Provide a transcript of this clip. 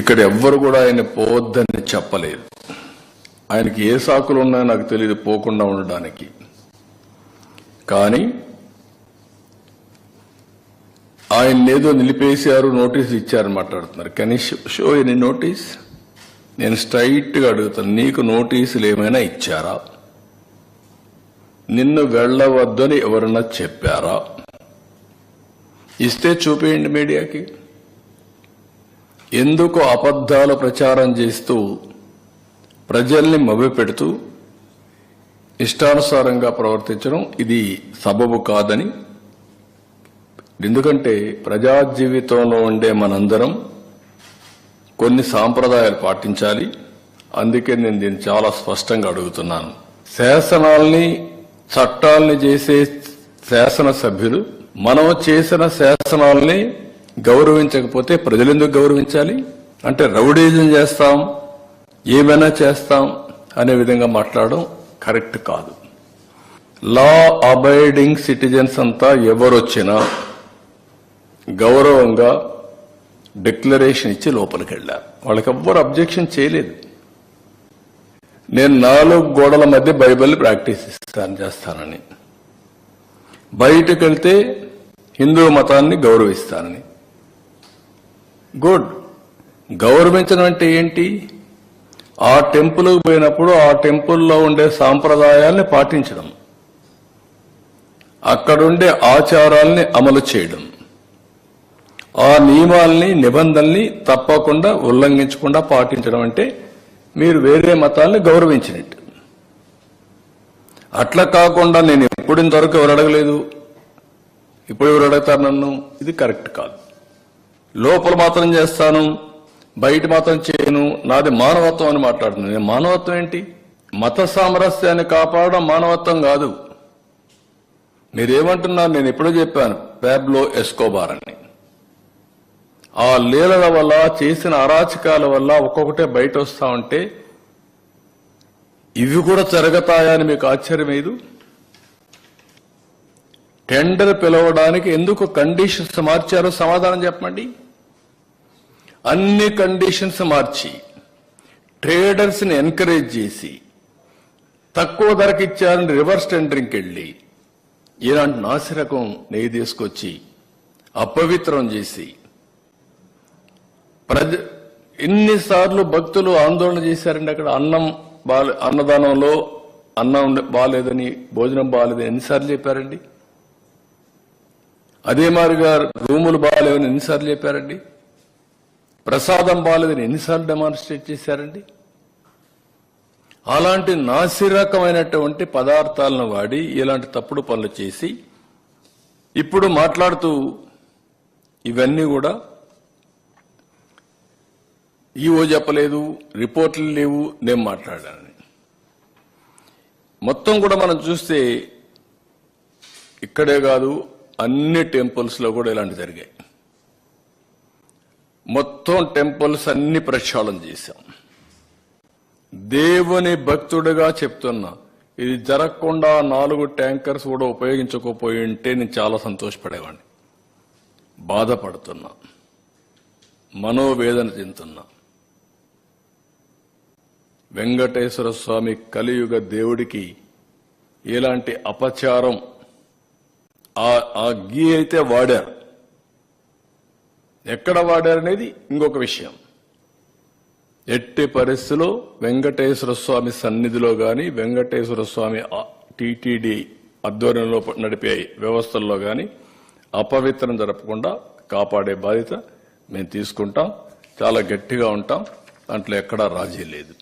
ఇక్కడ ఎవ్వరు కూడా ఆయన పోవద్దని చెప్పలేదు. ఆయనకి ఏ సాకులు ఉన్నాయో నాకు తెలియదు పోకుండా ఉండడానికి. కానీ ఆయన ఏదో నిలిపేశారు నోటీస్ ఇచ్చారని మాట్లాడుతున్నారు. కానీ షో ఎనీ నోటీస్ నేను స్ట్రైట్గా అడుగుతాను నీకు నోటీసులు ఏమైనా ఇచ్చారా? నిన్ను వెళ్ళవద్దని ఎవరన్నా చెప్పారా? ఇస్తే చూపేయండి మీడియాకి. ఎందుకు అబద్ధాలు ప్రచారం చేస్తూ ప్రజల్ని మభ్యపెడుతూ ఇష్టానుసారంగా ప్రవర్తించడం ఇది సబబు కాదని? ఎందుకంటే ప్రజా జీవితంలో ఉండే మనందరం కొన్ని సాంప్రదాయాలు పాటించాలి. అందుకే నేను దీన్ని చాలా స్పష్టంగా అడుగుతున్నాను. శాసనాల్ని చట్టాల్ని చేసే శాసన సభ్యులు మనం చేసిన శాసనాల్ని గౌరవించకపోతే ప్రజలు ఎందుకు గౌరవించాలి? అంటే రౌడీజం చేస్తాం ఏమైనా చేస్తాం అనే విధంగా మాట్లాడడం కరెక్ట్ కాదు. లా అబైడింగ్ సిటిజన్స్ అంతా ఎవరొచ్చినా గౌరవంగా డిక్లరేషన్ ఇచ్చి లోపలికి వెళ్ళారు. వాళ్ళకి ఎవ్వరు అబ్జెక్షన్ చేయలేదు. నేను నాలుగు గోడల మధ్య బైబిల్ ప్రాక్టీస్ ఇస్తాను చేస్తానని. బయటకు వెళ్తే హిందూ మతాన్ని గౌరవిస్తానని. గుడ్. గౌరవించడం అంటే ఏంటి? ఆ టెంపుల్కి పోయినప్పుడు ఆ టెంపుల్లో ఉండే సాంప్రదాయాల్ని పాటించడం. అక్కడుండే ఆచారాల్ని అమలు చేయడం. ఆ నియమాల్ని నిబంధనల్ని తప్పకుండా ఉల్లంఘించకుండా పాటించడం అంటే మీరు వేరే మతాల్ని గౌరవించినట్టు. అట్లా కాకుండా నేను ఎప్పుడు ఇంతవరకు ఎవరు అడగలేదు. ఇప్పుడు ఎవరు అడుగుతారు నన్ను? ఇది కరెక్ట్ కాదు. లోపల మాత్రం చేస్తాను బయట మాత్రం చేయను. నాది మానవత్వం అని మాట్లాడుతున్నాను నేను మానవత్వం ఏంటి? మత సామరస్యాన్ని కాపాడడం మానవత్వం కాదు. మీరేమంటున్నారు? నేను ఎప్పుడో చెప్పాను ప్యాబ్లో ఎస్కోబార్ అని. ఆ లీలల వల్ల చేసిన అరాచకాల వల్ల ఒక్కొక్కటే బయట వస్తా ఉంటే ఇవి కూడా జరుగుతాయని మీకు ఆశ్చర్యమేదు టెండర్ పిలవడానికి ఎందుకు కండిషన్స్ మార్చారో సమాధానం చెప్పండి. అన్ని కండిషన్స్ మార్చి ట్రేడర్స్ని ఎంకరేజ్ చేసి తక్కువ ధరకు ఇచ్చారని రివర్స్ టెండరింగ్కి వెళ్ళి ఇలాంటి నాసిరకం నెయ్యి తీసుకొచ్చి అపవిత్రం చేసి ప్రజ ఎన్నిసార్లు భక్తులు ఆందోళన చేశారండి అక్కడ అన్నం బాలే అన్నదానంలో అన్నం బాగాలేదని భోజనం బాగాలేదని ఎన్నిసార్లు చెప్పారండి? అదే మారిగా రూములు బాగాలేవని ఎన్నిసార్లు చెప్పారండి? ప్రసాదం బాలేదని ఎన్నిసార్లు డెమాన్స్ట్రేట్ చేశారండి? అలాంటి నాసిరకమైనటువంటి పదార్థాలను వాడి ఇలాంటి తప్పుడు పనులు చేసి ఇప్పుడు మాట్లాడుతూ ఇవన్నీ కూడా ఈవో చెప్పలేదు రిపోర్ట్లు లేవు నేను మాట్లాడాను మొత్తం కూడా మనం చూస్తే ఇక్కడే కాదు అన్ని టెంపుల్స్లో కూడా ఇలాంటి జరిగాయి. మొత్తం టెంపుల్స్ అన్ని ప్రక్షాళన చేశాం. దేవుని భక్తుడిగా చెప్తున్నా ఇది జరగకుండా నాలుగు ట్యాంకర్స్ కూడా ఉపయోగించకపోయి ఉంటే నేను చాలా సంతోషపడేవాడిని. బాధపడుతున్నా. మనోవేదన చెందుతున్నా. వెంకటేశ్వర స్వామి కలియుగ దేవుడికి ఎలాంటి అపచారం ఆ- ఆ గీ అయితే వాడారు. ఎక్కడ వాడారనేది ఇంకొక విషయం. ఎట్టి పరిస్థితిలో వెంకటేశ్వర స్వామి సన్నిధిలో గాని వెంకటేశ్వర స్వామి టిటిడి ఆధ్వర్యంలో నడిపే వ్యవస్థల్లో గాని అపవిత్రం జరపకుండా కాపాడే బాధ్యత మేము తీసుకుంటాం. చాలా గట్టిగా ఉంటాం. దాంట్లో ఎక్కడా రాజీ లేదు.